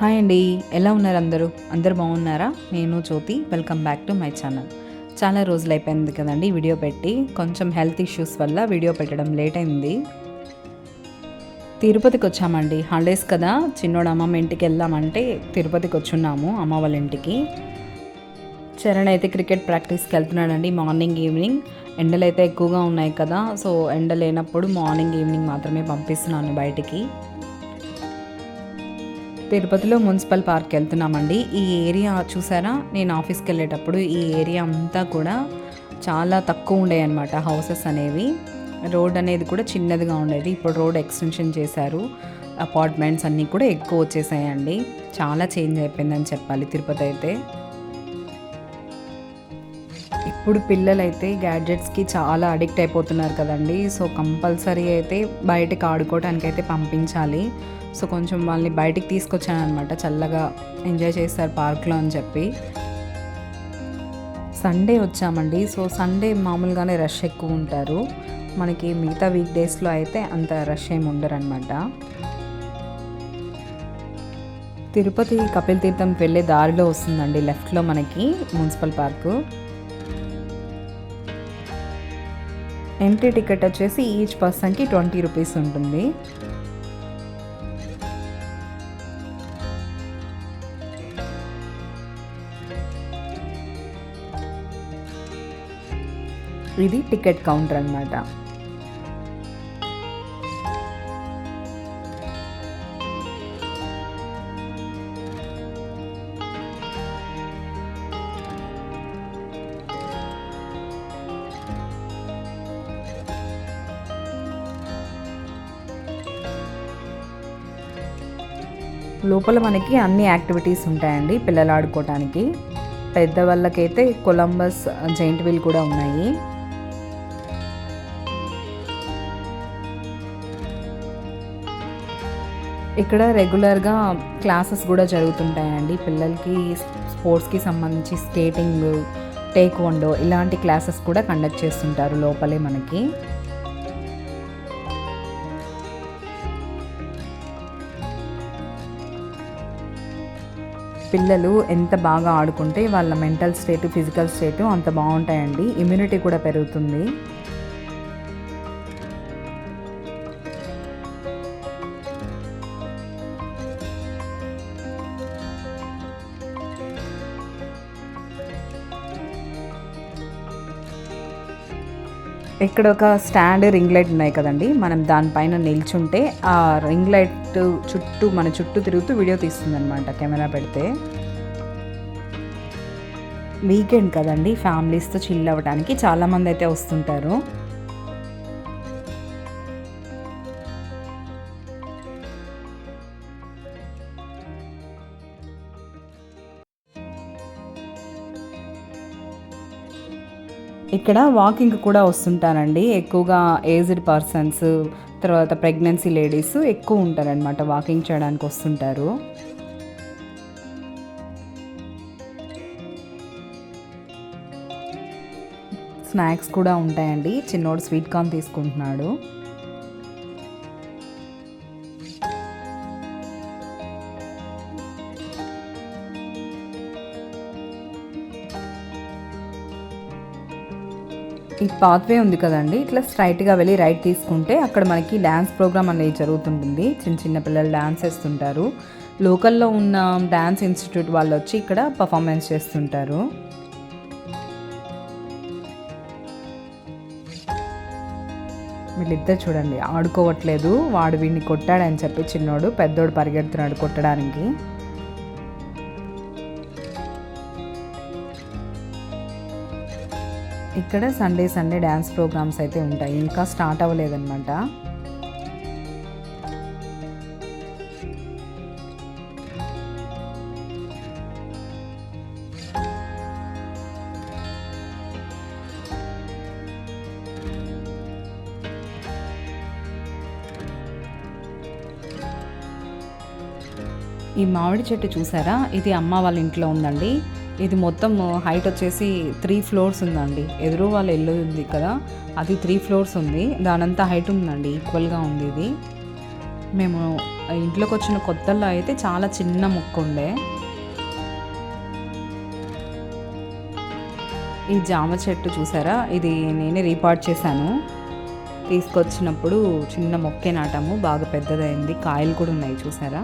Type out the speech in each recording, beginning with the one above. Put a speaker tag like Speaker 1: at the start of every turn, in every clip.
Speaker 1: Hi అండి ఎలా ఉన్నారు అందరూ? అందరు బాగున్నారా? నేను Jyothi welcome back to my channel. చాలా రోజులు అయిపోయింది కదండి వీడియో పెట్టి. కొంచెం హెల్త్ ఇష్యూస్ వల్ల వీడియో పెట్టడం లేట్ అయింది. తిరుపతికి వచ్చామండి. హాలిడేస్ కదా. చిన్నోడు అమ్మమ్మ ఇంటికి వెళ్దామంటే తిరుపతికి వచ్చున్నాము అమ్మ వాళ్ళ ఇంటికి. చరణ్ అయితే క్రికెట్ ప్రాక్టీస్కి వెళ్తున్నాడండి మార్నింగ్ ఈవినింగ్. ఎండలు అయితే ఎక్కువగా ఉన్నాయి కదా. సో ఎండ లేనప్పుడు మార్నింగ్ ఈవినింగ్ మాత్రమే పంపిస్తున్నాను బయటికి. తిరుపతిలో మున్సిపల్ పార్క్ వెళ్తున్నామండి. ఈ ఏరియా చూసారా? నేను ఆఫీస్కి వెళ్ళేటప్పుడు ఈ ఏరియా అంతా కూడా చాలా తక్కువ ఉండేవి అనమాట హౌసెస్ అనేవి. రోడ్ అనేది కూడా చిన్నదిగా ఉండేది. ఇప్పుడు రోడ్ ఎక్స్టెన్షన్ చేశారు. అపార్ట్మెంట్స్ అన్నీ కూడా ఎక్కువ వచ్చేసాయండి. చాలా చేంజ్ అయిపోయిందని చెప్పాలి తిరుపతి అయితే. ఇప్పుడు పిల్లలైతే గ్యాడ్జెట్స్కి చాలా అడిక్ట్ అయిపోతున్నారు కదండి. సో కంపల్సరీ అయితే బయటకు ఆడుకోవడానికి అయితే పంపించాలి. సో కొంచెం వాళ్ళని బయటికి తీసుకొచ్చాను అనమాట చల్లగా ఎంజాయ్ చేస్తారు పార్క్లో అని చెప్పి. సండే వచ్చామండి. సో సండే మామూలుగానే రష్ ఎక్కువ ఉంటారు. మనకి మిగతా వీక్ డేస్లో అయితే అంత రష్ ఏమి ఉండరు అనమాట తిరుపతి కపిల్ తీర్థంకి వెళ్ళే దారిలో వస్తుందండి. లెఫ్ట్లో మనకి మున్సిపల్ పార్కు. ఎంట్రీ టికెట్ వచ్చేసి ఈచ్ పర్సన్కి ట్వంటీ రూపీస్ ఉంటుంది. ఇది టికెట్ కౌంటర్ అనమాట లోపల మనకి అన్ని యాక్టివిటీస్ ఉంటాయండి పిల్లలు ఆడుకోవటానికి. పెద్దవాళ్ళకైతే కొలంబస్ జైంట్ వీల్ కూడా ఉన్నాయి. ఇక్కడ రెగ్యులర్గా క్లాసెస్ కూడా జరుగుతుంటాయండి. పిల్లలకి స్పోర్ట్స్కి సంబంధించి స్కేటింగ్ టేక్ వండో ఇలాంటి క్లాసెస్ కూడా కండక్ట్ చేస్తుంటారు లోపలే మనకి. పిల్లలు ఎంత బాగా ఆడుకుంటే వాళ్ళ మెంటల్ స్టేట్ ఫిజికల్ స్టేట్ అంత బాగుంటాయండి. ఇమ్యూనిటీ కూడా పెరుగుతుంది. ఇక్కడ ఒక స్టాండ్ రింగ్ లైట్ ఉన్నాయి కదండి. మనం దానిపైన నిల్చుంటే ఆ రింగ్ లైట్ చుట్టూ మన చుట్టూ తిరుగుతూ వీడియో తీస్తుందనమాట కెమెరా పెడితే. వీకెండ్ కదండి ఫ్యామిలీస్తో చిల్ అవ్వడానికి చాలామంది అయితే వస్తుంటారు. ఇక్కడ వాకింగ్ కూడా వస్తుంటానండి. ఎక్కువగా ఏజ్డ్ పర్సన్స్ తర్వాత ప్రెగ్నెన్సీ లేడీస్ ఎక్కువ ఉంటారనమాట వాకింగ్ చేయడానికి వస్తుంటారు. స్నాక్స్ కూడా ఉంటాయండి. చిన్నోడు స్వీట్ కార్న్ తీసుకుంటున్నాడు. ఈ పాత్వే ఉంది కదండి. ఇట్లా స్ట్రైట్గా వెళ్ళి రైట్ తీసుకుంటే అక్కడ మనకి డ్యాన్స్ ప్రోగ్రామ్ అనేది జరుగుతుంటుంది. చిన్న చిన్న పిల్లలు డ్యాన్స్ వేస్తుంటారు. లోకల్లో ఉన్న డ్యాన్స్ ఇన్స్టిట్యూట్ వాళ్ళు వచ్చి ఇక్కడ పర్ఫార్మెన్స్ చేస్తుంటారు. వీళ్ళిద్దరు చూడండి ఆడుకోవట్లేదు. వాడు వీడిని కొట్టాడని చెప్పి చిన్నోడు పెద్దోడు పరిగెడుతున్నాడు కొట్టడానికి. ఇక్కడ సండే సండే డ్యాన్స్ ప్రోగ్రామ్స్ అయితే ఉంటాయి. ఇంకా స్టార్ట్ అవ్వలేదన్నమాట. ఈ మామిడి చెట్టు చూసారా? ఇది అమ్మ వాళ్ళ ఇంట్లో ఉందండి. ఇది మొత్తం హైట్ వచ్చేసి త్రీ ఫ్లోర్స్ ఉందండి. ఎదురు వాళ్ళ ఇల్లు ఉంది కదా అది త్రీ ఫ్లోర్స్ ఉంది. దానంతా హైట్ ఉందండి ఈక్వల్గా ఉంది ఇది. మేము ఇంట్లోకి వచ్చిన కొత్తల్లో అయితే చాలా చిన్న మొక్క ఉండే. ఈ జామ చెట్టు చూసారా? ఇది నేనే రీపార్ట్ చేశాను. తీసుకొచ్చినప్పుడు చిన్న మొక్కే నాటాము బాగా పెద్దదైంది. కాయలు కూడా ఉన్నాయి చూసారా?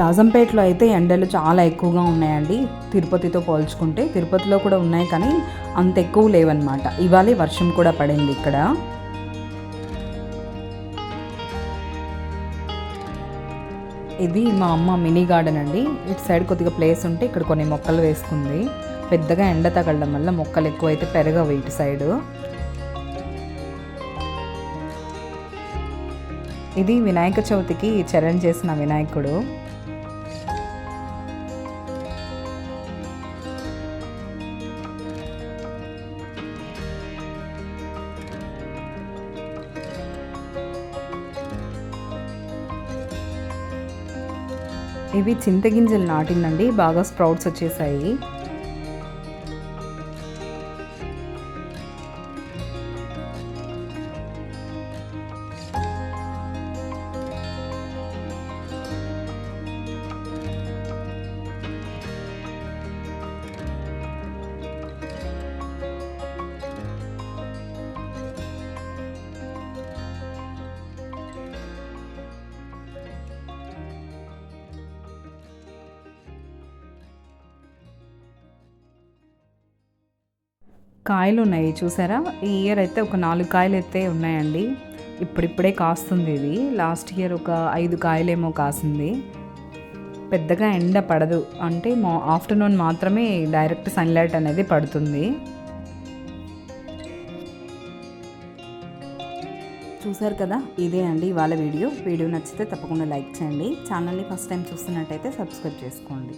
Speaker 1: రాజంపేటలో అయితే ఎండలు చాలా ఎక్కువగా ఉన్నాయండి. తిరుపతితో పోల్చుకుంటే తిరుపతిలో కూడా ఉన్నాయి కానీ అంత ఎక్కువ లేవన్నమాట. ఇవాళ వర్షం కూడా పడింది ఇక్కడ. ఇది మా అమ్మ మినీ గార్డెన్ అండి. ఇటు సైడ్ కొద్దిగా ప్లేస్ ఉంటే ఇక్కడ కొన్ని మొక్కలు వేసుకుంది. పెద్దగా ఎండ తగలడం వల్ల మొక్కలు ఎక్కువైతే పెరగవు ఇటు సైడు. ఇది వినాయక చవితికి చరణ్ చేసిన వినాయకుడు. ఇవి చింతగింజలు నాటిందండి. బాగా స్ప్రౌట్స్ వచ్చేసాయి. కాయలు ఉన్నాయి చూసారా? ఈ ఇయర్ అయితే ఒక నాలుగు కాయలు అయితే ఉన్నాయండి. ఇప్పుడిప్పుడే కాస్తుంది ఇది. లాస్ట్ ఇయర్ ఒక ఐదు కాయలేమో కాసింది. పెద్దగా ఎండ పడదు. అంటే మా ఆఫ్టర్నూన్ మాత్రమే డైరెక్ట్ సన్లైట్ అనేది పడుతుంది. చూసారు కదా? ఇదే అండి ఇవాళ వీడియో. వీడియో నచ్చితే తప్పకుండా లైక్ చేయండి. ఛానల్ని ఫస్ట్ టైం చూస్తున్నట్టయితే సబ్స్క్రైబ్ చేసుకోండి.